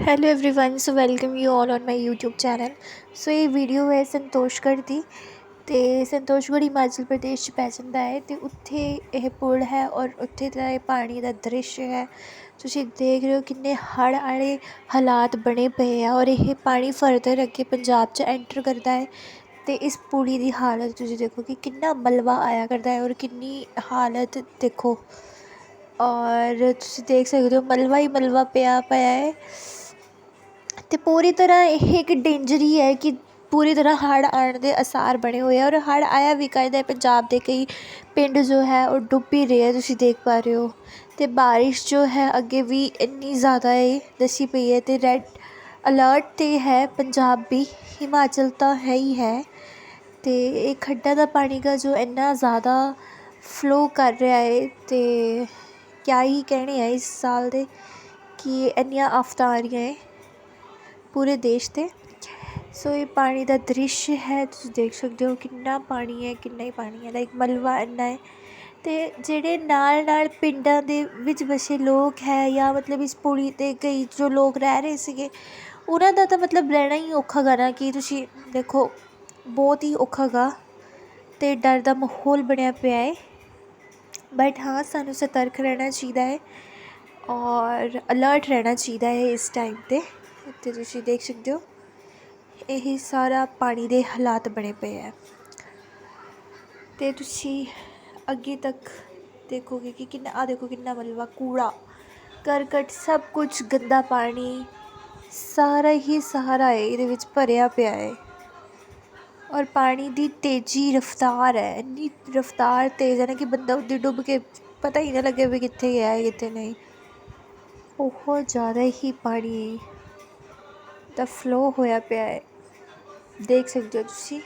hello everyone so welcome you all on my YouTube channel so ਇਹ video ਹੈ ਸੰਤੋਸ਼ਗੜ੍ਹ ਦੀ ਅਤੇ ਸੰਤੋਸ਼ਗੜ੍ਹ ਹਿਮਾਚਲ ਪ੍ਰਦੇਸ਼ 'ਚ ਪੈ ਜਾਂਦਾ ਹੈ ਅਤੇ ਉੱਥੇ ਇਹ ਪੁਲ ਹੈ ਔਰ ਉੱਥੇ ਦਾ ਇਹ ਪਾਣੀ ਦਾ ਦ੍ਰਿਸ਼ ਹੈ ਤੁਸੀਂ ਦੇਖ ਰਹੇ ਹੋ ਕਿੰਨੇ ਹੜ੍ਹ ਵਾਲੇ ਹਾਲਾਤ ਬਣੇ ਪਏ ਆ ਔਰ ਇਹ ਪਾਣੀ ਫਰਦਰ ਅੱਗੇ ਪੰਜਾਬ 'ਚ ਐਂਟਰ ਕਰਦਾ ਹੈ ਅਤੇ ਇਸ ਪੁਲੀ ਦੀ ਹਾਲਤ ਤੁਸੀਂ ਦੇਖੋ ਕਿ ਕਿੰਨਾ ਮਲਬਾ ਆਇਆ ਕਰਦਾ ਹੈ ਔਰ ਕਿੰਨੀ ਹਾਲਤ ਦੇਖੋ ਔਰ ਤੁਸੀਂ ਦੇਖ ਸਕਦੇ ਹੋ ਮਲਬਾ ਹੀ ਮਲਬਾ ਪਿਆ ਪਿਆ ਹੈ ਅਤੇ ਪੂਰੀ ਤਰ੍ਹਾਂ ਇਹ ਇੱਕ ਡੇਂਜਰ ਹੀ ਹੈ ਕਿ ਪੂਰੀ ਤਰ੍ਹਾਂ ਹੜ੍ਹ ਆਉਣ ਦੇ ਆਸਾਰ ਬਣੇ ਹੋਏ ਆ ਔਰ ਹੜ੍ਹ ਆਇਆ ਵੀ ਕਾਇਦਾ ਪੰਜਾਬ ਦੇ ਕਈ ਪਿੰਡ ਜੋ ਹੈ ਉਹ ਡੁੱਬ ਹੀ ਰਹੇ ਆ, ਤੁਸੀਂ ਦੇਖ ਪਾ ਰਹੇ ਹੋ। ਅਤੇ ਬਾਰਿਸ਼ ਜੋ ਹੈ ਅੱਗੇ ਵੀ ਇੰਨੀ ਜ਼ਿਆਦਾ ਏ ਦੱਸੀ ਪਈ ਹੈ ਅਤੇ ਰੈੱਡ ਅਲਰਟ 'ਤੇ ਹੈ, ਪੰਜਾਬ ਵੀ, ਹਿਮਾਚਲ ਤਾਂ ਹੈ ਹੀ ਹੈ। ਅਤੇ ਇਹ ਖੱਡਾਂ ਦਾ ਪਾਣੀ ਦਾ ਜੋ ਇੰਨਾ ਜ਼ਿਆਦਾ ਫਲੋ ਕਰ ਰਿਹਾ ਏ ਅਤੇ ਕਿਆ ਹੀ ਕਹਿਣੇ ਆ ਇਸ ਸਾਲ ਦੇ ਕਿ ਇੰਨੀਆਂ ਆਫਤਾਂ ਆ ਰਹੀਆਂ ਏ ਪੂਰੇ ਦੇਸ਼ 'ਤੇ। ਸੋ ਇਹ ਪਾਣੀ ਦਾ ਦ੍ਰਿਸ਼ ਹੈ, ਤੁਸੀਂ ਦੇਖ ਸਕਦੇ ਹੋ ਕਿੰਨਾ ਪਾਣੀ ਹੈ, ਕਿੰਨਾ ਹੀ ਪਾਣੀ ਹੈ। ਲਾਈਕ ਮਲਵਾ ਇੰਨਾ ਹੈ। ਅਤੇ ਜਿਹੜੇ ਨਾਲ ਨਾਲ ਪਿੰਡਾਂ ਦੇ ਵਿੱਚ ਵਸੇ ਲੋਕ ਹੈ ਜਾਂ ਮਤਲਬ ਇਸ ਪੁਲੀ 'ਤੇ ਕਈ ਜੋ ਲੋਕ ਰਹਿ ਰਹੇ ਸੀਗੇ, ਉਹਨਾਂ ਦਾ ਤਾਂ ਮਤਲਬ ਰਹਿਣਾ ਹੀ ਔਖਾ ਗਾ ਨਾ ਕਿ ਤੁਸੀਂ ਦੇਖੋ, ਬਹੁਤ ਹੀ ਔਖਾ ਗਾ ਅਤੇ ਡਰ ਦਾ ਮਾਹੌਲ ਬਣਿਆ ਪਿਆ ਹੈ। ਬਟ ਹਾਂ, ਸਾਨੂੰ ਸਤਰਕ ਰਹਿਣਾ ਚਾਹੀਦਾ ਹੈ ਔਰ ਅਲਰਟ ਰਹਿਣਾ ਚਾਹੀਦਾ ਹੈ ਇਸ ਟਾਈਮ 'ਤੇ। ਇੱਥੇ ਤੁਸੀਂ ਦੇਖ ਸਕਦੇ ਹੋ, ਇਹ ਸਾਰਾ ਪਾਣੀ ਦੇ ਹਾਲਾਤ ਬਣੇ ਪਏ ਹੈ ਅਤੇ ਤੁਸੀਂ ਅੱਗੇ ਤੱਕ ਦੇਖੋਗੇ ਕਿ ਕਿੰਨਾ ਆ ਦੇਖੋ ਕਿੰਨਾ ਮਲਬਾ ਕੂੜਾ, ਕਰਕਟ, ਸਭ ਕੁਝ ਗੰਦਾ ਪਾਣੀ, ਸਾਰਾ ਹੀ ਸਾਰਾ ਹੈ, ਇਹਦੇ ਵਿੱਚ ਭਰਿਆ ਪਿਆ ਹੈ। ਔਰ ਪਾਣੀ ਦੀ ਤੇਜ਼ੀ ਰਫ਼ਤਾਰ ਹੈ, ਇੰਨੀ ਰਫ਼ਤਾਰ ਤੇਜ਼ ਹੈ ਨਾ ਕਿ ਬੰਦਾ ਉੱਦੇ ਡੁੱਬ ਕੇ ਪਤਾ ਹੀ ਨਾ ਲੱਗੇ ਵੀ ਕਿੱਥੇ ਗਿਆ ਹੈ, ਕਿੱਥੇ ਨਹੀਂ। ਬਹੁਤ ਜ਼ਿਆਦਾ ਹੀ ਪਾਣੀ ਦਾ ਫਲੋ ਹੋਇਆ ਪਿਆ ਹੈ। ਦੇਖ ਸਕਦੇ ਹੋ ਤੁਸੀਂ।